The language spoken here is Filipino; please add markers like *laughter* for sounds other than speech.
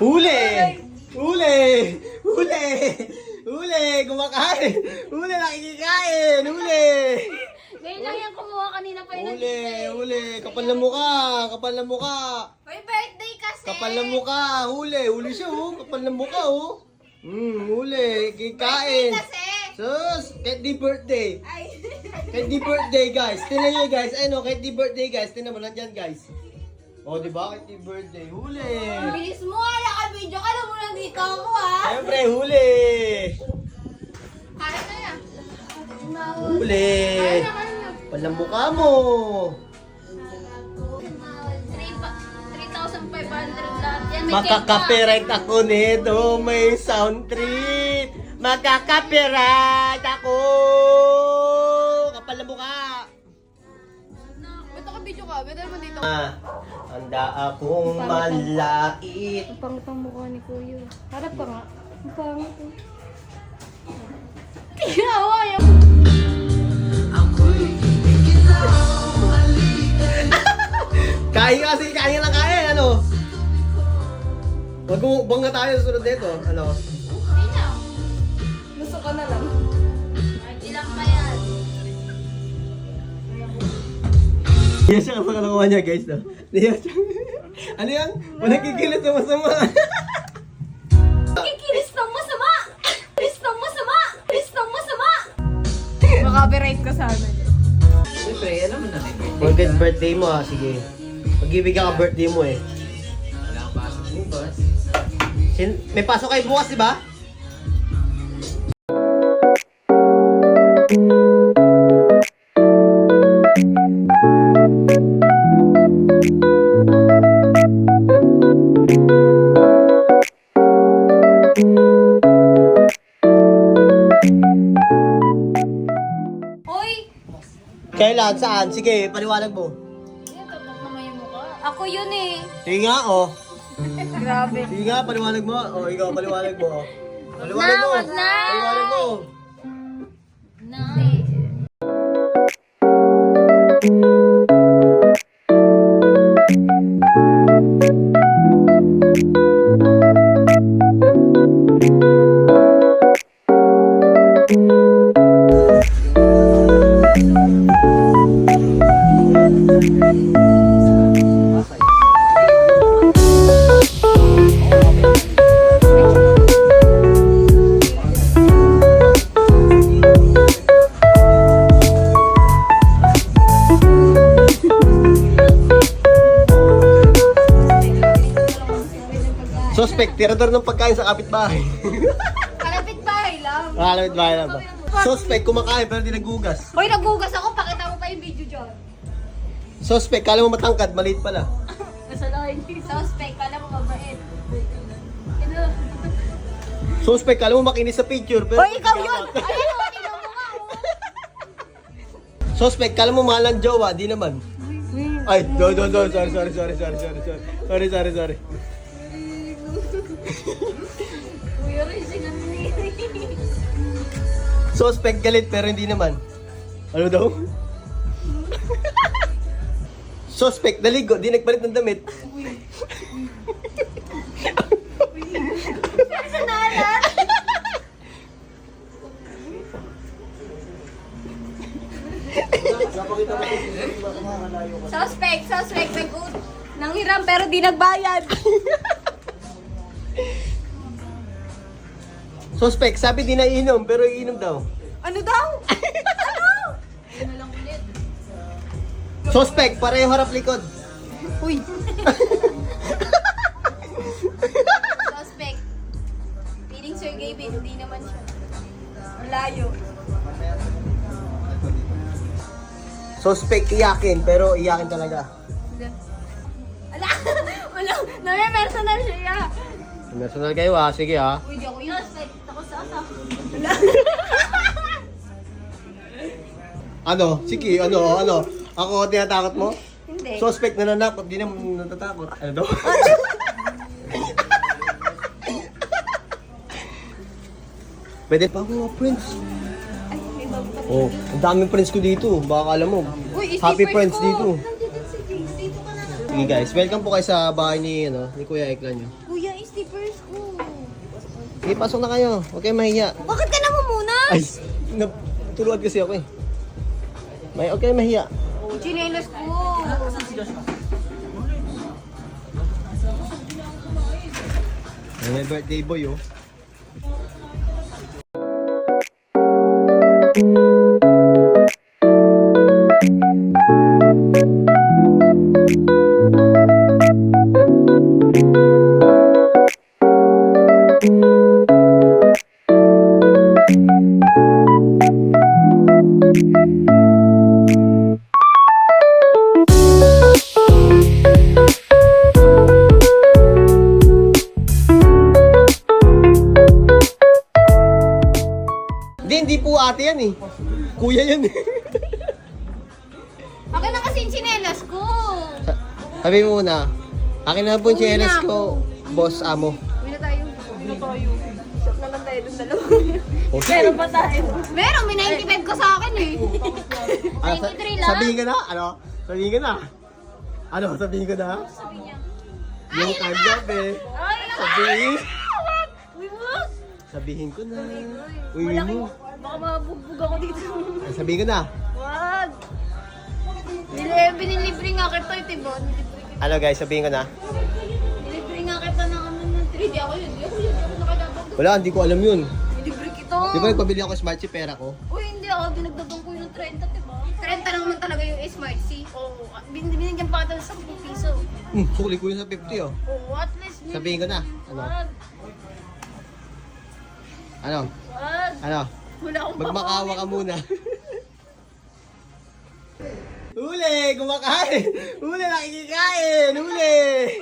Huli! Huli! Huli! Huli! Kumakain! Huli! Nakikikain! Huli! Ngayon lang yan kumuha kanina pa yun. Huli! Huli! Kapal na mukha! Kapal na mukha! May birthday kasi. Kapal na mukha! Huli! Huli siya oh! Kapal na mukha oh! Hmm, huli! Kikain! Kasi. Sus! Kahit di birthday! Ay. Kahit di birthday guys! Tinan nyo guys! Ayun oh! Kahit di birthday guys! Tinan mo nandyan guys! Oh, di ba? Di birthday! Huli! Bilis mo, ala ka video. Alam mo lang dito ako ha. Siyempre, huli! Kaya na yan. Huli! Kaya na, kaya na. Mo! Three pa- 3,500 lahat yan. May. Makaka-copyright ako nito, may sound treat! Makaka-copyright ako! Kapal na mukha! Ba't ako video ka? Ganda naman dito. Ah, handa akong malait. Ang pangit ang mukha ni Kuya. Harap ka nga. Ang pangit eh. Kinawa yung... Kain kasi, kain lang kain, ano? Mag-uubang na tayo sa sunod nito, ano? Hindi na. Gusto ko na lang. Ilang pa yan? Yan siya kapag nakuha niya guys, no? Yan siya. ano yan? Walang kikilit na masama. Kikilis ng masama! Kikilis ng masama! Kikilis ng masama! Makapiright ko sana. Siyempre, alam mo na may birthday Forget ka. birthday mo ah, sige. Mag-ibig ka ka birthday mo eh. Wala kang pasok bukas. Sin may pasok kayo bukas, di ba? Kailan? Saan? Sige, paliwanag mo. Yan, tapak naman yung mukha. Ako yun eh. Sige nga, oh. Grabe. Sige nga, paliwanag mo. Oh, ikaw, paliwanag mo. Paliwanag Na, mo. wag na. Paliwanag mo. Na. Tirador ng pagkain sa kapitbahay. *laughs* Kalapit bahay lang. Alam ba lang ba? Suspect, kumakain pero di nagugas. Hoy, nagugas ako. Pakita mo pa yung video dyan. Suspect, kala mo matangkad, maliit pala. Kasalain. Suspect. Kala mo mabait. Ano? Suspect, kala mo makinis sa picture pero... Hoy, ikaw yun! Ayan o, tingnan mo nga oh. Suspect, kala mo mahal ng jowa, di naman. Ay, do, do, do, sorry, sorry, sorry, sorry, sorry, sorry, sorry, sorry, sorry. Kuya ang niri. Suspect galit pero hindi naman. Ano daw? Suspect naligo, di nagpalit ng damit. Personalan! Suspect, suspect, nag nanghiram pero di nagbayad. *laughs* Suspect, sabi di naiinom pero iinom daw. Ano daw? Suspect, pareho harap likod. Uy. Suspect. Feeling Sir Gabe, hindi naman siya. Malayo. Suspect iyakin pero iyakin talaga. Ala! *laughs* Wala! Nami personal siya. Personal kayo ah, sige ah. Uy, di ako yun. Ako sa asa. Ano? Sige, ano, ano? Ako tinatakot mo? Hindi. Suspect na nanakot, di naman natatakot. Ano daw? *laughs* Pwede pa ako mga friends. Oh, ang daming friends ko dito. Baka alam mo. Uy, Happy friends dito. Nandito si James. Dito ka na lang. Sige guys, welcome po kayo sa bahay ni, ano, ni Kuya Eklan nyo. Sige, pasok na kayo. Huwag kayong mahiya. Bakit ka naman muna? Ay, natuluan kasi ako eh. May, huwag kayong mahiya. Chinelas ko. May birthday boy oh. Ate yan eh. Kuya yan eh. Akin na kasi yung chinelas ko. Sa- Sabi mo muna, akin na po yung Uwi na chinelas ko, boss amo. Uwi na tayo. Ano tayo? Shop na lang tayo dun dalawa. *laughs* Meron pa tayo. Meron, may 95 ka sa akin eh. Ah, sa- 93 lang. Sabihin ka na? Ano? Sabihin ka na? Ano? Sabihin ka na? Yung kagab eh. Ay, Sabihin. Uy, wag! Sabihin ko na. Uy, mo. Baka mabugbog ako dito. Ay, Sabihin ko na. Wag! Bili, binilibre nga kita ito, Tibo. Ano guys, sabihin ko na. Nilibre nga kita ng ano ng 3D. Ako yun, di ako yun, di ako nakalaban. Wala, hindi ko alam yun. Libre kita. Di ba nagpabili ako smart chip pera ko? Uy, hindi ako. Dinagdagan ko yun ng 30, diba? 30 lang naman talaga yung Smart C. Oo. Oh, bin binigyan pa kita ng 10 piso. Hmm, sukli ko yun sa 50 oh. Oo, at least. Sabihin ko na. Ano? Wag! Ano? Wag! Ano? Wala akong Magmakawa ka muna. Huli! Kumakain! Huli! Nakikikain! Huli!